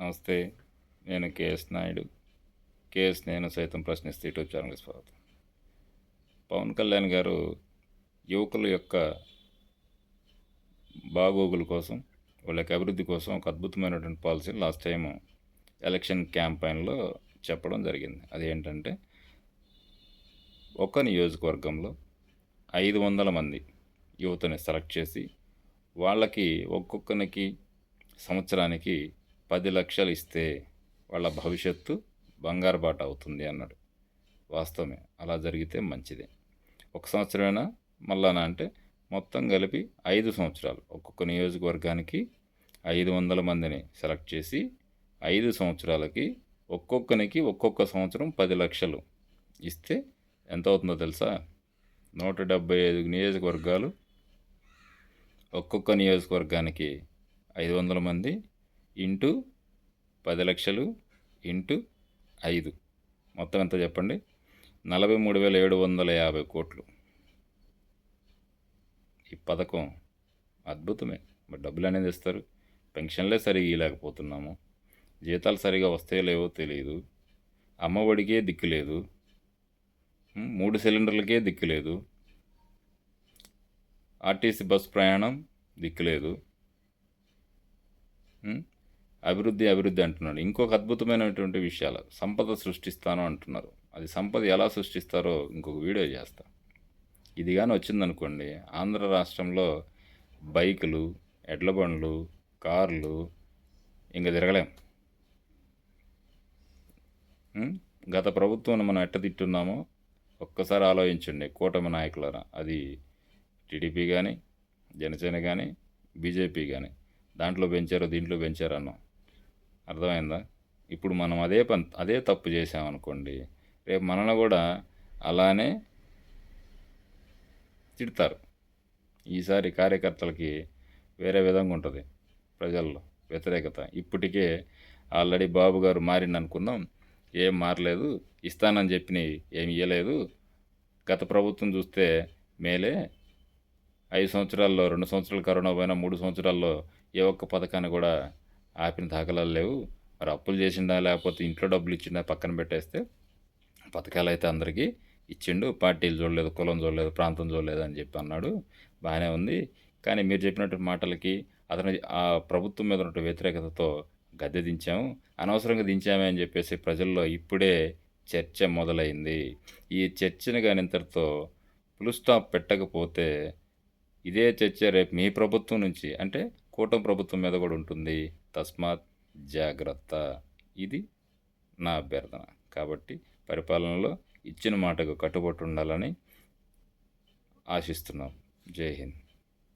నమస్తే నేను KS Naidu. KS నేను సైతం ప్రశ్నిస్తే యూట్యూబ్ ఛానల్కి స్వాగతం. పవన్ కళ్యాణ్ గారు యువకుల యొక్క బాగోగుల కోసం వాళ్ళ యొక్క అభివృద్ధి కోసం ఒక అద్భుతమైనటువంటి పాలసీ లాస్ట్ టైం ఎలక్షన్ క్యాంపెయిన్లో చెప్పడం జరిగింది. అదేంటంటే ఒక నియోజకవర్గంలో ఐదు వందల మంది యువతని సెలెక్ట్ చేసి వాళ్ళకి ఒక్కొక్కరికి సంవత్సరానికి పది లక్షలు ఇస్తే వాళ్ళ భవిష్యత్తు బంగారు బాట అవుతుంది అన్నాడు. వాస్తవమే అలా జరిగితే మంచిదే. ఒక సంవత్సరమైనా మళ్ళానా అంటే మొత్తం కలిపి ఐదు సంవత్సరాలు. ఒక్కొక్క నియోజకవర్గానికి ఐదు వందల మందిని సెలెక్ట్ చేసి ఐదు సంవత్సరాలకి ఒక్కొక్కనికి ఒక్కొక్క సంవత్సరం పది లక్షలు ఇస్తే ఎంత అవుతుందో తెలుసా? నూట డెబ్బై ఐదు నియోజకవర్గాలు ఒక్కొక్క నియోజకవర్గానికి ఐదు వందల మంది ఇంటూ పది లక్షలు ఇంటూ ఐదు. మొత్తం ఎంత చెప్పండి? నలభై మూడు వేల ఏడు వందల యాభై కోట్లు. ఈ పథకం అద్భుతమే. మరి డబ్బులు అనేది ఇస్తారు. పెన్షన్లే సరిగా ఇవ్వలేకపోతున్నాము జీతాలు సరిగా వస్తాయో లేవో తెలియదు అమ్మఒడికే దిక్కు లేదు. మూడు సిలిండర్లకే దిక్కు లేదు. ఆర్టీసీ బస్ ప్రయాణం దిక్కులేదు లేదు. అభివృద్ధి అభివృద్ధి అంటున్నాడు. ఇంకొక అద్భుతమైనటువంటి విషయాలు. సంపద సృష్టిస్తాను అంటున్నారు. అది సంపద ఎలా సృష్టిస్తారో ఇంకొక వీడియో చేస్తా. ఇది కానీ వచ్చిందనుకోండి ఆంధ్ర రాష్ట్రంలో బైకులు ఎడ్ల బండ్లు కార్లు ఇంకా తిరగలేం. గత ప్రభుత్వం మనం ఎట్ట తిట్టున్నామో ఒక్కసారి ఆలోచించండి కూటమి నాయకులరా. అది టీడీపీ కానీ జనసేన కానీ బీజేపీ కానీ దాంట్లో పెంచారో దీంట్లో పెంచారన్నాం. అర్థమైందా? ఇప్పుడు మనం అదే పని అదే తప్పు చేసామనుకోండి రేపు మనల్ని కూడా అలానే తిడతారు. ఈసారి కార్యకర్తలకి వేరే విధంగా ఉంటుంది ప్రజల్లో వ్యతిరేకత. ఇప్పటికే ఆల్రెడీ బాబు గారు మారింది అనుకుందాం. ఏం మారలేదు ఇస్తానని చెప్పిన ఏమి ఇవ్వలేదు గత ప్రభుత్వం చూస్తే మేలే ఐదు సంవత్సరాల్లో రెండు సంవత్సరాలు కరోనా పోయినా మూడు సంవత్సరాల్లో ఏ ఒక్క పథకాన్ని కూడా ఆపిన దాఖలాలు లేవు. మరి అప్పులు చేసిండా లేకపోతే ఇంట్లో డబ్బులు ఇచ్చిండా పక్కన పెట్టేస్తే పథకాలు అయితే అందరికీ ఇచ్చిండు. పార్టీలు చూడలేదు కులం చూడలేదు ప్రాంతం చూడలేదు అని చెప్పి అన్నాడు. బాగానే ఉంది. కానీ మీరు చెప్పినట్టు మాటలకి అతను ఆ ప్రభుత్వం మీద ఉన్న వ్యతిరేకతతో గద్దె దించాము అనవసరంగా దించామే అని చెప్పేసి ప్రజల్లో ఇప్పుడే చర్చ మొదలైంది. ఈ చర్చను కానీ ఇంతటితో ఫుల్ స్టాప్ పెట్టకపోతే ఇదే చర్చ రేపు మీ ప్రభుత్వం నుంచి అంటే కూటమి ప్రభుత్వం మీద కూడా ఉంటుంది. తస్మాత్ జాగ్రత్త. ఇది నా అభ్యర్థన. కాబట్టి పరిపాలనలో ఇచ్చిన మాటకు కట్టుబడి ఉండాలని ఆశిస్తున్నాం. జై హింద్.